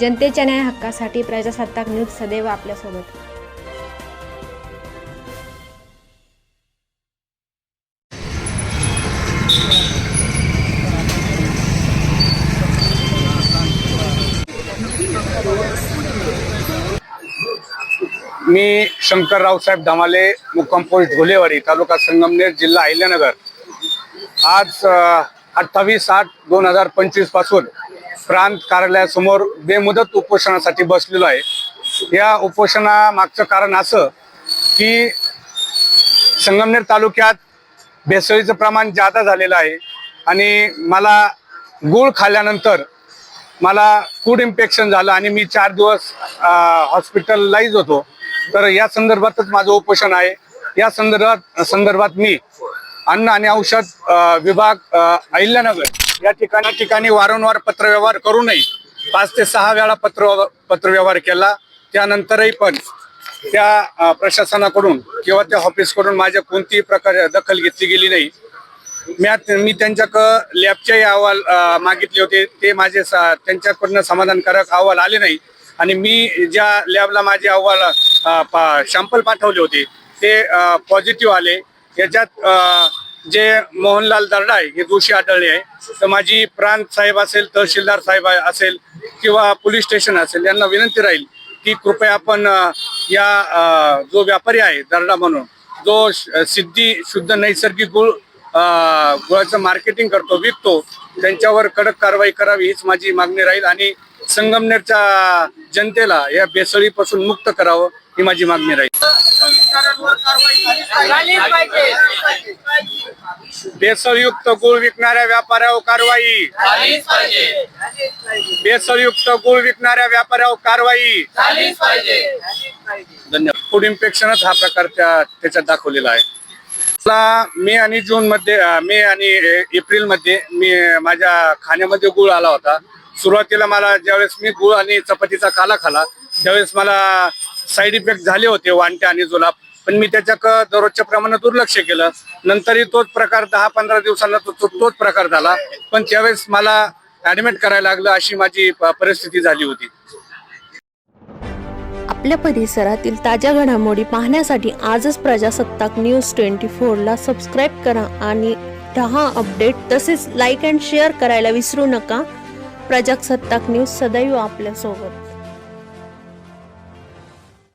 जनतेच्या न्याय हक्कासाठी प्रजासत्ताक न्यूज सदैव आपल्यासोबत. मी शंकर रावसाहेब धमाले मुक्काम पोस्ट ढोलेवाडी तालुका संगमनेर जिल्हा अहिल्यानगर. आज अठ्ठावीस आठ दोन हजार पंचवीसपासून प्रांत कार्यालयासमोर बेमुदत उपोषणासाठी बसलेलो आहे. या उपोषणामागचं कारण असं की संगमनेर तालुक्यात भेसळीचं प्रमाण जादा झालेलं आहे आणि मला गुळ खाल्ल्यानंतर मला फूड इन्फेक्शन झालं आणि मी चार दिवस हॉस्पिटलाइज होतो. तर या संदर्भातच माझं उपोषण आहे. या संदर्भात संदर्भात मी अन्न आणि औषध विभाग अहिल्यानगर या ठिकाणी ठिकाणी वारंवार पत्रव्यवहार करूनही पाच ते सहा वेळा पत्र पत्रव्यवहार केला. त्यानंतरही पण त्या प्रशासनाकडून किंवा त्या ऑफिसकडून माझ्या कोणतीही प्रकारे दखल घेतली गेली नाही. मी मी त्यांच्याक लॅबचेही अहवाल मागितले होते. ते माझे त्यांच्याकडनं समाधानकारक अहवाल आले नाही. आणि मी ज्या लॅबला माझे अहवाल शॅम्पल पाठवले होते ते पॉझिटिव्ह आले. याच्यात जे मोहनलाल दर्डा आहे हे दोषी आढळले आहे. तर माझी प्रांत साहेब असेल तहसीलदार साहेब असेल किंवा पोलीस स्टेशन असेल यांना विनंती राहील की कृपया आपण या जो व्यापारी आहे दर्डा म्हणून जो सिद्धी शुद्ध नैसर्गिक गुळ गुळाचं मार्केटिंग करतो विकतो त्यांच्यावर कडक कारवाई करावी हीच माझी मागणी राहील आणि संगमनेरच्या जनतेला या बेसळीपासून मुक्त करावं ही माझी मागणी राहील. बेसळयुक्त गुळ विकणाऱ्या व्यापाऱ्यावर कारवाई. बेसळयुक्त गुळ विकणाऱ्या व्यापाऱ्यावर कारवाई. धन्यवाद. फूड इन्फेक्शनच हा प्रकार त्या त्याच्यात दाखवलेला आहे. मला मे आणि जून मध्ये मे आणि एप्रिलमध्ये मी माझ्या खाण्यामध्ये गुळ आला होता. सुरुवातीला मला ज्यावेळेस मी गुळ आणि चपातीचा काला खाला त्यावेळेस मला साईड इफेक्ट झाले होते वांट्या आणि जुलाब. पण मी त्याच्या दररोजच्या प्रमाणात दुर्लक्ष केलं. नंतरही तोच प्रकार दहा पंधरा दिवसांना तो तोच प्रकार झाला. पण त्यावेळेस मला ऍडमिट करायला लागलं अशी माझी परिस्थिती झाली होती. आपल्या परिसरातील ताज्या घडामोडी पाहण्यासाठी आजच प्रजासत्ताक न्यूज ट्वेंटी फोरला सबस्क्राईब करा आणि दहा अपडेट तसेच लाईक अँड शेअर करायला विसरू नका. प्रजासत्ताक न्यूज सदैव आपल्यासोबत.